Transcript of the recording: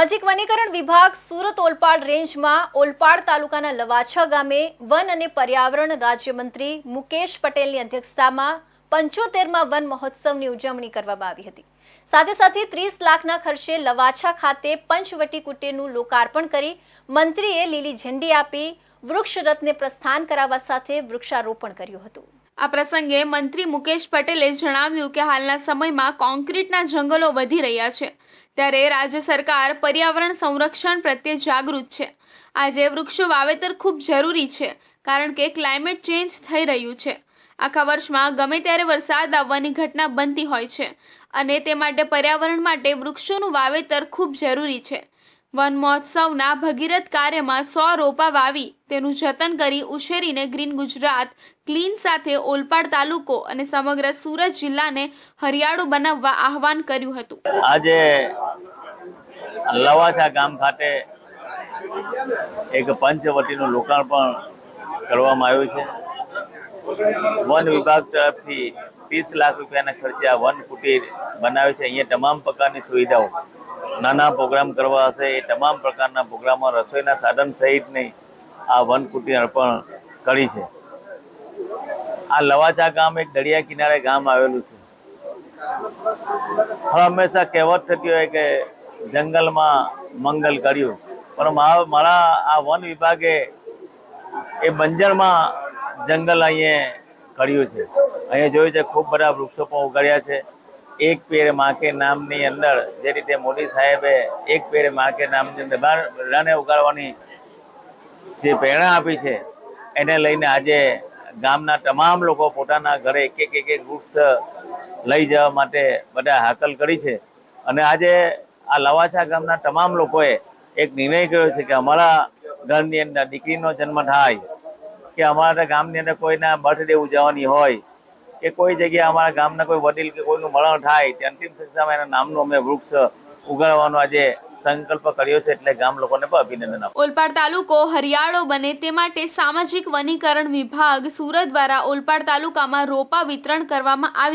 સામાજિક વનીકરણ વિભાગ સુરત ઓલપાડ રેન્જમાં ઓલપાડ તાલુકાના લવાછા ગામે વન અને પર્યાવરણ રાજ્યમંત્રી મુકેશ પટેલની અધ્યક્ષતામાં પંચોતેરમાં વન મહોત્સવની ઉજવણી કરવામાં આવી હતી. સાથે સાથે ત્રીસ લાખના ખર્ચે લવાછા ખાતે પંચવટી કુટીરનું લોકાર્પણ કરી મંત્રીએ લીલી ઝંડી આપી વૃક્ષરથને પ્રસ્થાન કરાવવા સાથે વૃક્ષારોપણ કર્યું હતું. આ પ્રસંગે મંત્રી મુકેશ પટેલે જણાવ્યું કે હાલના સમયમાં કોન્ક્રીટના જંગલો વધી રહ્યા છે. ત્યારે રાજ્ય સરકાર પર્યાવરણ સંરક્ષણ પ્રત્યે જાગૃત છે. આજે વૃક્ષો વાવેતર ખૂબ જરૂરી છે, કારણ કે ક્લાઇમેટ ચેન્જ થઈ રહ્યું છે. આખા વર્ષમાં ગમે ત્યારે વરસાદ આવવાની ઘટના બનતી હોય છે અને તે માટે પર્યાવરણ માટે વૃક્ષોનું વાવેતર ખૂબ જરૂરી છે. વન મહોત્સવના ભગીરથ કાર્યમાં સો રોપા વાવી તેનું જતન કરી ઉછેરીને ગ્રીન ગુજરાત, ક્લીન સાથે ઓલપાડ તાલુકો અને સમગ્ર સુરત જિલ્લાને હરિયાળું બનાવવા આહવાન કર્યું હતું. આજે લવાસા ગામ ખાતે એક પંચવટીનું લોકાર્પણ કરવામાં આવ્યું છે. વન વિભાગ તરફથી ત્રીસ લાખ રૂપિયાના ખર્ચે આ વન કુટીર બનાવે છે. અહીંયા તમામ પ્રકારની સુવિધાઓ નાના પ્રોગ્રામ કરવા હશે. એ તમામ પ્રકારના પ્રોગ્રામમાં રસોઈના સાધન સહિતની આ વન કુટી અર્પણ કરી છે. આ લવાચા ગામ એક દરિયા કિનારે ગામ આવેલું છે. હંમેશા કહેવત થતી હોય કે જંગલમાં મંગલ કર્યું. પણ મારા આ વન વિભાગે એ બંજરમાં જંગલ અહીંયા કર્યું છે. અહીંયા જોયું છે ખૂબ બધા વૃક્ષો પણ ઉગાડ્યા છે. એક પેર માકે નામની અંદર, જે રીતે મોદી સાહેબે એક પેર માકે નામની અંદર બધાને ઉગાડવાની જે પ્રેરણા આપી છે, એને લઈને આજે ગામના તમામ લોકો પોતાના ઘરે એક એક એક એક વૃક્ષ લઈ જવા માટે બધા હાકલ કરી છે. અને આજે આ લવાછા ગામના તમામ લોકોએ એક નિર્ણય કર્યો છે કે અમારા ઘરની અંદર દીકરીનો જન્મ થાય, કે અમારા ગામની અંદર કોઈના બર્થડે ઉજવવાની હોય, કે કોઈ જગ્યાએ અમારા ગામના કોઈ વડીલ કે કોઈનું મરણ થાય, તે અંતિમ સંસ્થામાં એના નામનું અમે વૃક્ષ ઉગાડવાનો આજે સંકલ્પ કર્યો છે એટલે ગામ લોકોને પણ અભિનંદન ઓલપાડ તાલુકો હરિયાળો બને તે માટે સામાજિક વનીકરણ વિભાગ સુરત દ્વારા ઓલપાડ તાલુકામાં રોપા વિતરણ કરવામાં આવી